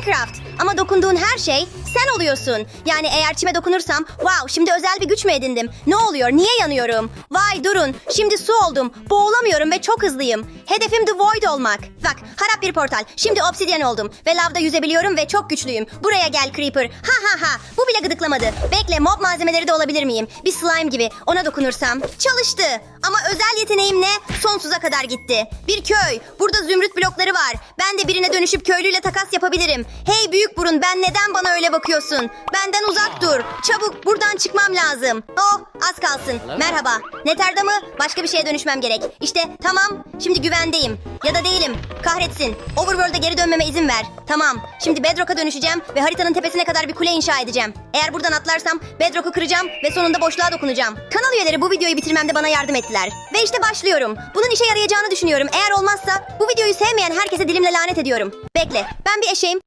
Minecraft. Ama dokunduğun her şey sen oluyorsun. Yani eğer çime dokunursam wow şimdi özel bir güç mü edindim? Ne oluyor? Niye yanıyorum? Vay durun. Şimdi su oldum. Boğulamıyorum ve çok hızlıyım. Hedefim The Void olmak. Bak harap bir portal. Şimdi obsidyen oldum. Ve lavda yüzebiliyorum ve çok güçlüyüm. Buraya gel Creeper. Ha ha ha. Bu bile gıdıklamadı. Bekle mob malzemeleri de olabilir miyim? Bir slime gibi. Ona dokunursam. Çalıştı. Özel yeteneğim ne? Sonsuza kadar gitti. Bir köy. Burada zümrüt blokları var. Ben de birine dönüşüp köylüyle takas yapabilirim. Hey büyük burun ben neden bana öyle bakıyorsun? Benden uzak dur. Çabuk buradan çıkmam lazım. Oh az kalsın. Merhaba. Nether'da mı? Başka bir şeye dönüşmem gerek. İşte tamam. Şimdi güvendeyim. Ya da değilim. Kahretsin. Overworld'a geri dönmeme izin ver. Tamam. Şimdi Bedrock'a dönüşeceğim ve haritanın tepesine kadar bir kule inşa edeceğim. Eğer buradan atlarsam Bedrock'u kıracağım ve sonunda boşluğa dokunacağım. Kanal üyeleri bu videoyu bitirmemde bana yardım ettiler. Ve işte başlıyorum. Bunun işe yarayacağını düşünüyorum. Eğer olmazsa bu videoyu sevmeyen herkese dilimle lanet ediyorum. Bekle. Ben bir eşeğim